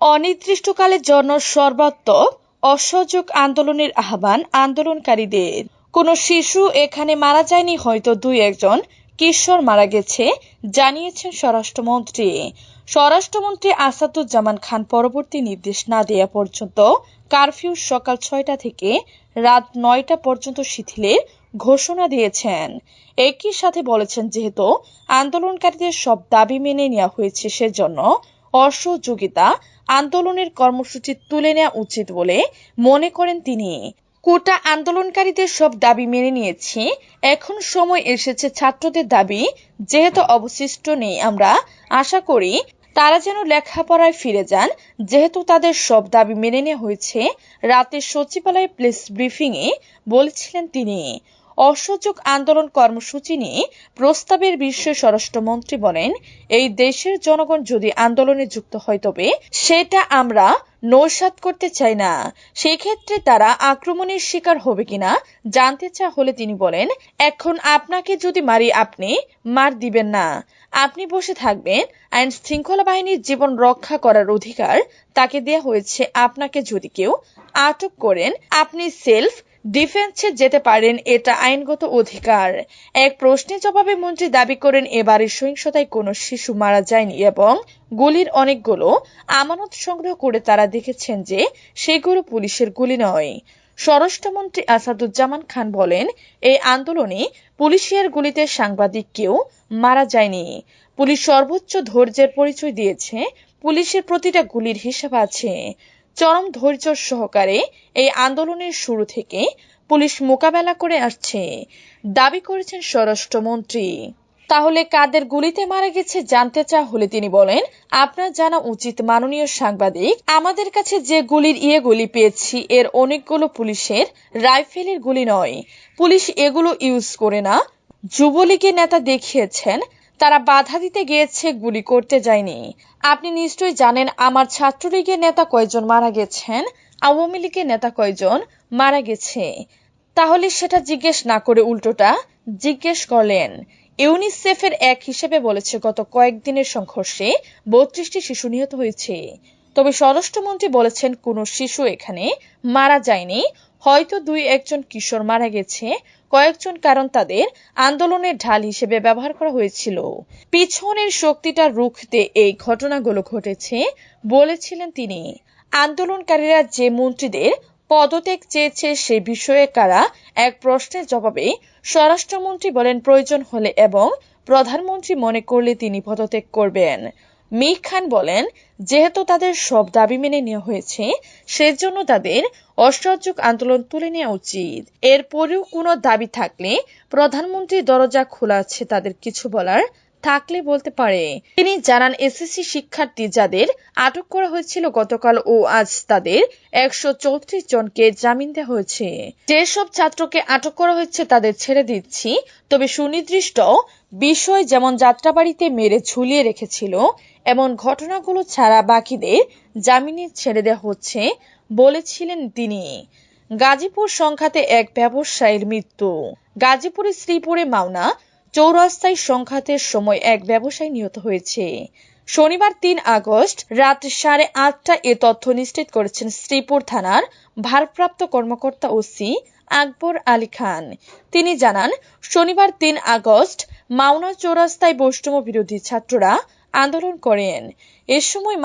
অনির্দিষ্টকালের জন্য সর্বাত্মক অসহযোগ আন্দোলনের আহ্বান আন্দোলনকারীদের। কোনো শিশু এখানে মারা যায়নি, হয়তো দুই একজন কিশোর মারা গেছে, জানিয়েছেন স্বরাষ্ট্রমন্ত্রী। স্বরাষ্ট্রমন্ত্রী আসাদুজ্জামান খান পরবর্তী নির্দেশ না দেওয়া পর্যন্ত কারফিউ সকাল ছয়টা থেকে রাত নয়টা পর্যন্ত শিথিলের ঘোষণা দিয়েছেন। একই সাথে বলেছেন, যেহেতু আন্দোলনকারীদের সব দাবি মেনে নেওয়া হয়েছে, সেজন্য অসহযোগিতা আন্দোলনের কর্মসূচি তুলে নেওয়া উচিত বলে মনে করেন তিনি। কোটা আন্দোলনকারীদের সব দাবি মেনে নিয়েছি। এখন সময় এসেছে ছাত্রদের দাবি। যেহেতু অবশিষ্ট নেই, আমরা আশা করি তারা যেন লেখাপড়ায় ফিরে যান। যেহেতু তাদের সব দাবি মেনে নেওয়া হয়েছে, রাতে সচিবালয় প্রেস ব্রিফিংয়ে বলেছিলেন তিনি। অসহযোগ আন্দোলন কর্মসূচি নিয়ে প্রস্তাবের বিষয়ে স্বরাষ্ট্রমন্ত্রী বলেন, এই দেশের জনগণ যদি আন্দোলনে যুক্ত হয় তবে সেটা আমরা নৌসাত করতে চাই না। সেই ক্ষেত্রে তারা আক্রমণের শিকার হবে কিনা জানতে চা হলে তিনি বলেন, এখন আপনাকে যদি মারি আপনি মার দিবেন না। আপনি বসে থাকবেন, আইন শৃঙ্খলা বাহিনীর জীবন রক্ষা করার অধিকার তাকে দেয়া হয়েছে। আপনাকে যদি কেউ আটক করেন, আপনি সেলফ ডিফেন্সে যেতে পারেন এটা আইনগত অধিকার। এক প্রশ্নের জবাবে মন্ত্রী দাবি করেন এবারের সহিংসতায় কোনো শিশু মারা যায়নি এবং গুলির অনেকগুলো আমানত সংগ্রহ করে তারা দেখেছেন যে সেগুলো পুলিশের গুলি নয়। স্বরাষ্ট্রমন্ত্রী আসাদুজ্জামান খান বলেন, এই আন্দোলনে পুলিশের গুলিতে সাংবাদিক কেউ মারা যায়নি। পুলিশ সর্বোচ্চ ধৈর্যের পরিচয় দিয়েছে, পুলিশের প্রতিটা গুলির হিসাব আছে। চরম ধৈর্য সহকারে এই আন্দোলনের শুরু থেকে পুলিশ মোকাবেলা করে আসছে। দাবি করেছেন স্বরাষ্ট্রমন্ত্রী। তাহলে কাদের গুলিতে মারা গেছে জানতে চা হলে তিনি বলেন, আপনার জানা উচিত মাননীয় সাংবাদিক, আমাদের কাছে যে গুলির ইয়ে গুলি পেয়েছি, এর অনেকগুলো পুলিশের রাইফেলের গুলি নয়। পুলিশ এগুলো ইউজ করে না। যুবলীগের নেতা দেখিয়েছেন তারা বাধা দিতে গিয়েছে, গুলি করতে যায়নি। আপনি নিশ্চয়ই জানেন আমার ছাত্রলীগের নেতা কয়জন মারা গেছেন? আওয়ামী লীগের নেতা কয়জন মারা গেছে? তাহলে সেটা জিজ্ঞেস না করে উল্টোটা জিজ্ঞেস করলেন। ইউনিসেফের এক হিসেবে বলেছে, গত কয়েকদিনের সংঘর্ষে বত্রিশটি শিশু নিহত হয়েছে। তবে স্বরাষ্ট্রমন্ত্রী বলেছেন, কোনো শিশু এখানে মারা যায়নি। হয়তো দুই একজন কিশোর মারা গেছে, কয়েকজন কারণ তাদের আন্দোলনের ঢাল হিসেবে ব্যবহার করা হয়েছিল। পিছনের শক্তিটা রুখতে এই ঘটনাগুলো ঘটেছে, বলেছিলেন তিনি। আন্দোলনকারীরা যে মন্ত্রীদের পদত্যাগ চেয়েছে সে বিষয়ে কারা এক প্রশ্নের জবাবে স্বরাষ্ট্রমন্ত্রী বলেন প্রয়োজন হলে এবং প্রধানমন্ত্রী মনে করলে তিনি পদত্যাগ করবেন। মিক খান বলেন, যেহেতু তাদের সব দাবি মেনে নেওয়া হয়েছে, সেজন্য তাদের অসহযোগ আন্দোলন তুলে নেওয়া উচিত। এরপরেও কোনো দাবি থাকলে প্রধানমন্ত্রীর দরজা খোলা আছে তাদের কিছু বলার থাকলে বলতে পারে। তিনি জানান, এসএসসি শিক্ষার্থী যাদের আটক করা হয়েছিল গতকাল ও আজ তাদের একশো চৌত্রিশ জনকে জামিন দেওয়া হয়েছে। যেসব ছাত্রকে আটক করা হয়েছে তাদের ছেড়ে দিচ্ছি, তবে সুনির্দিষ্ট বিষয় যেমন যাত্রাবাড়িতে মেরে ঝুলিয়ে রেখেছিল এমন ঘটনাগুলো ছাড়া বাকিদের জামিনে ছেড়ে দেওয়া হচ্ছে বলেছিলেন তিনি। গাজীপুর সংখ্যাতে এক ব্যবসায়ীর মৃত্যু। গাজীপুরের শ্রীপুরে মাওনা চৌরাস্তায় সংঘাতের সময় এক ব্যবসায়ী নিহত হয়েছে। শনিবার তিন আগস্ট রাত সাড়ে আটটা এ তথ্য নিশ্চিত করেছেন শ্রীপুর থানার ভারপ্রাপ্ত কর্মকর্তা ওসি আকবর আলী খান। তিনি জানান, শনিবার তিন আগস্ট মাওনা চৌরাস্তায় বৈষ্ণব বিরোধী ছাত্ররা আন্দোলন করেন। এ সময়